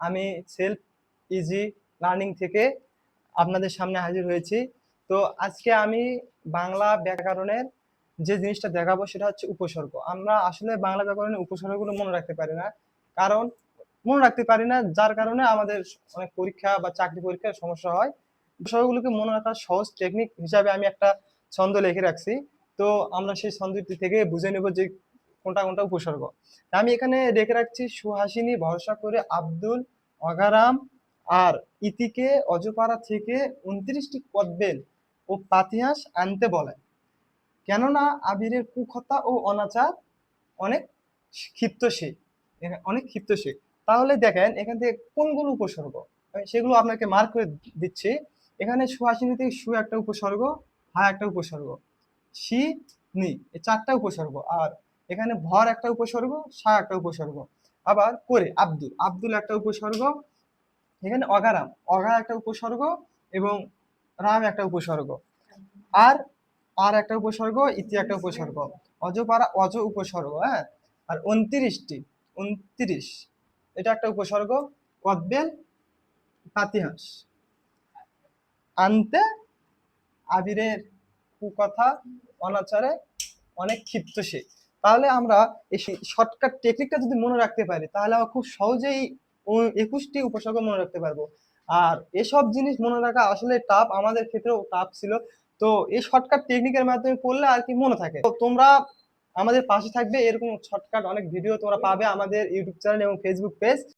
আমি self easy learning থেকে আপনাদের সামনে হাজির হয়েছি। তো আজকে আমি বাংলা ব্যাকরণের যে জিনিসটা দেখাবো সেটা হচ্ছে উপসর্গ। আমরা আসলে বাংলা ব্যাকরণের উপসর্গগুলো মনে রাখতে পারি না। কারণ মনে রাখতে পারি না, যার কারণে আমাদের অনেক পরীক্ষা বা চাকরি পরীক্ষার সমস্যা হয়। বিষয়গুলোকে মনে রাখার সহজ টেকনিক হিসাবে আমি একটা ছন্দ লিখে রাখছি। তো আমরা সেই ছন্দটি থেকে বুঝে নেব যে কোনটা কোনটা উপসর্গ আমি এখানে রেখে রাখছি সুহাসিনী ভরসা করে আব্দুল, অগারাম আর ইতিকে অজপাড়া থেকে উনত্রিশটি কদবেল ও পাতিহাস আনতে বলে। কেননা আবিরের কুকথা ও অনাচার অনেক ক্ষিপ্ত সে অনেক ক্ষিপ্ত সে। তাহলে দেখেন এখান থেকে কোনগুলো উপসর্গ? সেগুলো আপনাকে মার্ক করে দিচ্ছি। এখানে সুহাসিনী থেকে সু একটা উপসর্গ, হা একটা উপসর্গ সি নি, এই চারটা উপসর্গ। আর এখানে ভর একটা উপসর্গ, সা একটা উপসর্গ। আবার করে, আব্দুল আব্দুল একটা উপসর্গ, এখানে অগারাম, অগা একটা উপসর্গ এবং রাম একটা উপসর্গ। আর আর একটা উপসর্গ, ইতি একটা উপসর্গ। অজপাড়া অজ উপসর্গ হ্যাঁ? আর উনত্রিশটি, উনত্রিশ, এটা একটা উপসর্গ, কদবেল, পাতিহাস। আনতে আবিরের কুকথা, অনাচারে অনেক ক্ষিপ্ত সে তাহলে আমরা এই শর্টকাট টেকনিকটা যদি মনে রাখতে পারি, তাহলে আমরা খুব সহজেই একুশটি উপসর্গ মনে রাখতে পারব। আর এসব জিনিস মনে রাখা আসলে টাফ আমাদের ক্ষেত্রেও টাফ ছিল। তো এই শর্টকাট টেকনিকের মাধ্যমে পড়লে আর কি মনে থাকে। তো তোমরা আমাদের পাশে থাকবে, এরকম শর্টকাট অনেক ভিডিও তোমরা পাবে আমাদের ইউটিউব চ্যানেল এবং ফেসবুক পেজ